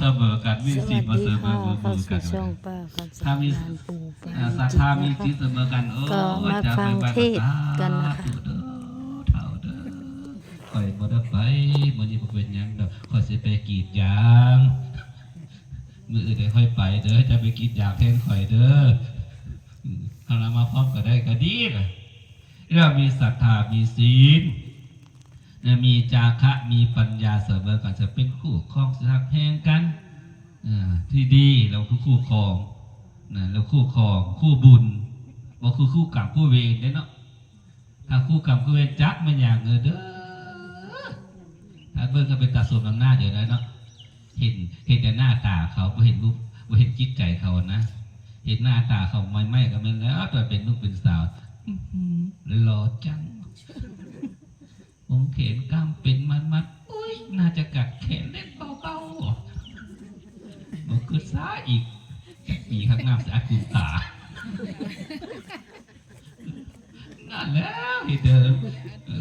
เสมอกันมีสศีวัลสบ่ดีเสมค่ะอมือเข้ามือสู่กันช่องป้าคำสาถ้ามีนานปูปาอ่าศรัทจิธามีนะศีลคะเสมอกันโอ้ก็มาฟังเทศน์กันนะคะเด้อเท่าเด้อข่อยบ่ได้ไปมื้อนี้บ่เป็นหยังดอกข่อยสิไปกรีดยางมื้ออื่นได้ค่อยไปเด้อจะไปกรีดยางแทนข่อยเด้ออืมถ้าเรามาพร้อมกันได้ก็ดีล่ะเรามีศรัทธามีศีลนะ มีจาคะมีปัญญาเสมอกันจะเป็นคู่ครองสักแห่งกันอ่าที่ดีเราคือคู่ครองนะเราคู่ครองคู่บุญบ่คือคู่กรรมคู่เวรเด้เนาะถ้าคู่กรรมคู่เวรจักมันอย่างเออเด้อถ้าเบิ่งก็เป็นตาสมน้ำหน้าเดี๋ยวนั้นเนาะเห็นเห็นแต่หน้าตาเขาบ่เห็นรูปบ่เห็นจิตใจเขานะเห็นหน้าตาเขาไม่ไม่ก็แม่นแล้วตัวเป็นลูกเป็นสาวอื้อหือหล่อจัง ผมเขนกล้ามเป็นมันมัดอุ้ยน่าจะกัดแขนเล่นเบาๆมันคือซ้าอีกมีข้างหน้าสะอาดคุณตานั่นแล้วที่เดิม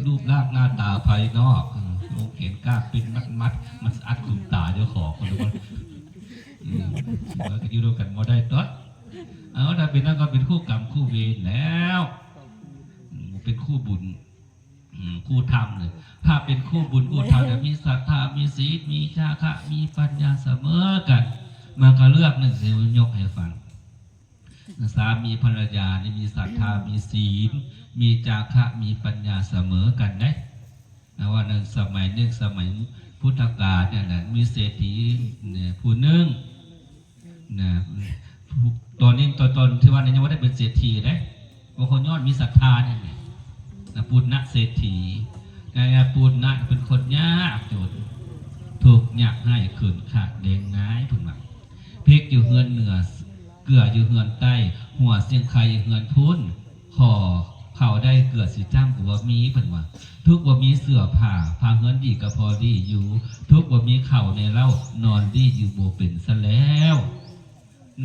รูปร่างหน้าตาภายนอกอืมผมเขนกล้ามเป็นมัดๆมันสะอาดคุณตาเจ้าของคนละคนอืมแล้วก็อยู่ด้วยกันมาได้ตัวเอาถ้าเป็นนั่นก็เป็นคู่กรรมคู่เวรแล้ว เป็นคู่บุญ คู่ธรรมเลยถ้าเป็นคู่บุญคู่ธรรมจะมีศรัทธามีศีลมีจาคะมีปัญญาเสมอกันมันก็เลือกหนึ่งสิวยกให้ฟังสามีภรรยานี่มีศรัทธามีศีล มีจาคะมีปัญญาเสมอกันนะนะว่าในสมัยหนึ่งสมัยพุทธกาลเนี่ยนะมีเศรษฐีเนี่ยผู้หนึ่งนะตอนนี้ตอนตอนที่ว่านี่ยยังไม่ได้เป็นเศรษฐีนะบางคนยอดมีศรัทธาเนี่ย นะปุณณเศรษฐีนะปุณณะเป็นคนยากจนถูกยากให้ขืนขาดเดงง่ายผุนมาพริกอยู่เฮือนเหนือเกลืออยู่เฮือนใต้ หัวเสียงไข่อยู่เฮือนพุ้นคอเข่าได้เกลือสีจ้ำกับว่ามีเพิ่นว่า ทุกว่ามีเสื้อผ้าผ้าเฮือนดีกับพอดีอยู่ ทุกว่ามีเข่าในเล่านอนดีอยู่โบเป็นซะแล้ว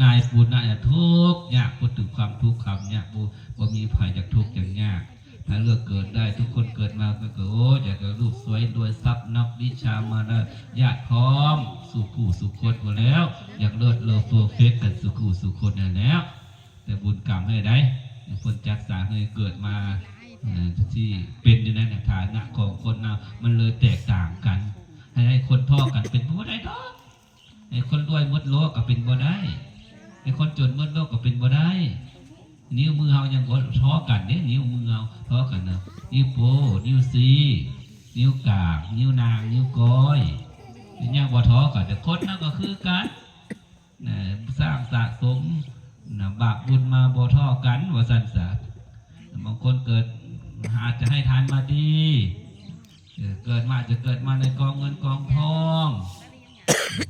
นายปุณณะเนี่ยทุกข์ยากพูดถึงความทุกข์คำยากบ่บ่มีภัยจากทุกข์อย่างยาก ถ้าเลือกเกิดได้ทุกคนเกิดมาก็เกิดโอ้อยากจะรูปสวยรวยทรัพย์นับวิชามาได้ญาติพร้อมสู่คู่สู่คนหมดแล้ว อยากเลิศเลอเฟอร์เฟกกันสู่คู่สู่คนนั่นแล้ว แต่บุญกรรมให้ได้คนจักสร้าให้เกิดมาที่เป็นอยู่ในฐานะของคนเรามันเลยแตกต่างกัน ให้คนท่อกันเป็นบ่ได้ดอกให้คนรวยมดโลกก็เป็นบ่ได้ให้คนจนมดโลกก็เป็นบ่ได้ นิ้วมือเฮายังบ่ท้อกันเด้นิ้วมือเฮาท้อกันนะนิ้วโป้นิ้วซีนิ้วกางนิ้วนาง นิ้วก้อยยังบ่ท้อกันแต่คนนั้นก็คือกันนะสร้างสะสมนะบาปบุญมาบ่ท้อกันว่าซั่นซะบางคนเกิดอาจจะให้ทานมาดี เกิดมาจะเกิดมาในกองเงินกองทอง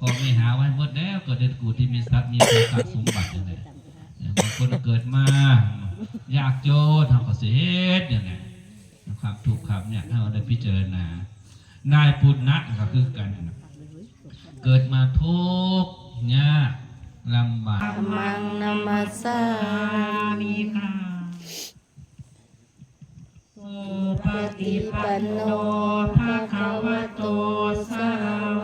พอไม่หาไว้หมดแล้วเกิดเป็นกูที่มีทรัพย์มีโภคสมบัติอย่างนี้บาง คนเกิดมายากจนเขาก็เสียอย่างไงความถูกครับเนี่ยถ้าเราได้พิจารณา นายปุณณะก็คือกัน เกิดมาทุกข์ยากลำบากมังนามาสามีค่ะโอปฏิปันโนภะคะวะโตสาว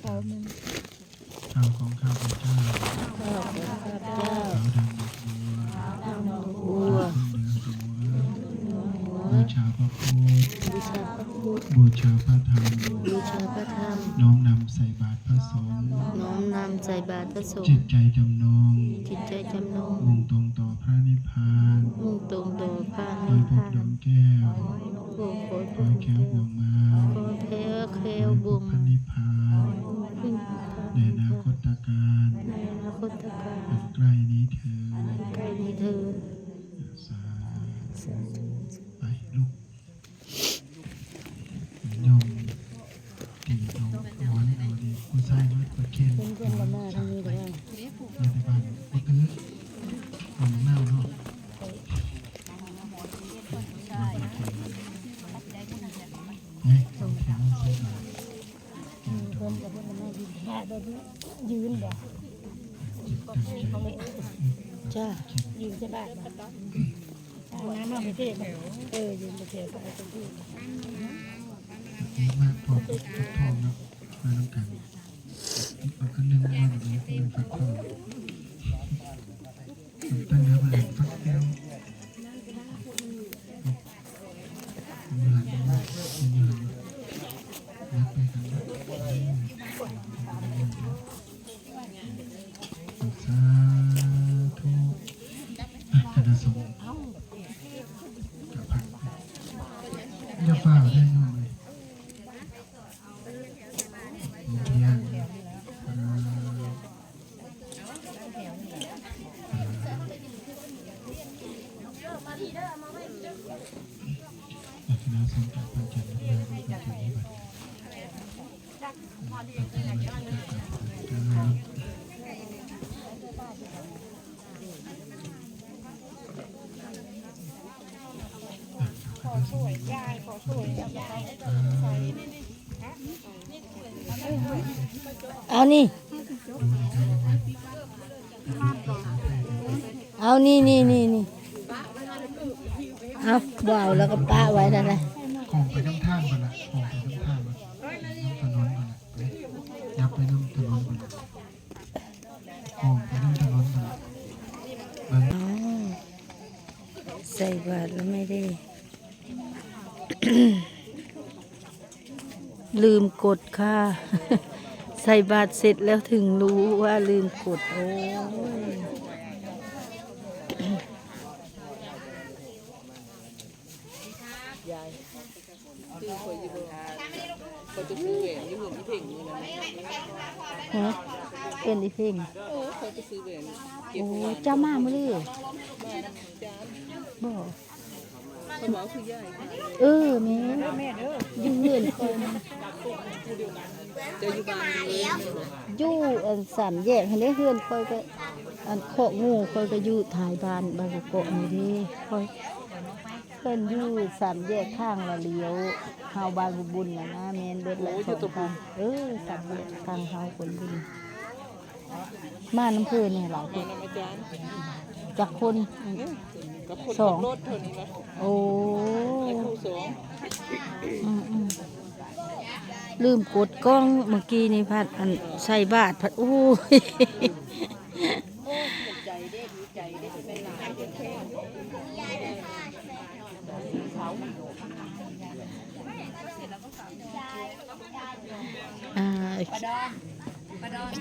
ข้าวของข้าพเจ้าข้าพเจ้าข้าวดำดอกบัวบัวข้าวเนื้อบัวบูชาพระพุทธบูชาพระพุทธบูชาพระธรรมบูชาพระธรรมน้อมนำใส่บาตรพระสงฆ์น้อมนำใส่บาตรพระสงฆ์จิตใจจำนงจิตใจจำนงมุ่งตรงต่อพระนิพพานมุ่งตรงต่อพระนิยพพบพานดวงแก้วโอ้โหคอยแก้วบวงมาขอเพลเคลวบุบมพระนิพพาน ในอนาคตการ ในอนาคตการอันใกล้นี้เธอใกล้นี้เธอ จ้ายืนใช่ป่ะเอาน้ำมาไปเทศเออยืนไปเทศไปตรงที่ดีมากพอฟักทองเนะมาน้ำกันเอาขึ้นนึ่งว่าแบบนี้คือฟักทองตั้งเนื้อมาเลยฟักแก้ว เอานี่ เอานี่นี่นี่นี่เอาบ่าวแล้วก็ป้าไว้นั่นแหละของไปท่ามก่อนละ ใส่บาตรแล้วไม่ได้ ลืมกดค่ะ ใส่บาตรเสร็จแล้วถึงรู้ว่าลืมกด โอ้ยเขาจะซื้อแหวนนี่เหมือนที่เพ่งนี่นะฮะเป็นอีเพ่ง เออเขาจะซื้อแหวนเก็บโอ้เจ้ามามื่อเลยบ่เขาบอกคือยายเออแม่อยืนเงินคนจะอยู่บ้านเลยอยู่อันสามแยกให้ได้เฮือนคอยก็อันโคาะงูคอยก็อยู่ท้ายบ้านบางกะเกนี่ดิคอยเพิ่นอยู่สามแยกข้างละเลี้ยวเฮาบางบุญน่ะนะแม่นเบิดละสองทางเออสามแยกทางเฮาคนบุญ มาน้ำเพิ่นนี่หลายคนน้ำอาจารย์จักคน กับคนสอขัง บรถเท่านี้นะโอ้ผู้สองอืมอืมลืมกดกล้องเมื่อกี้นี่พัดอันใส่บาทพัดโอ้ยอ่า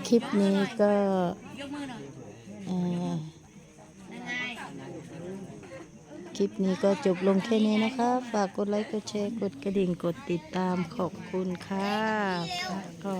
คลิปนี้ก็คลิปนี้ก็จบลงแค่นี้นะคะ ฝากกดไลค์ กดแชร์ กดกระดิ่ง กดติดตามขอบคุณค่ะก็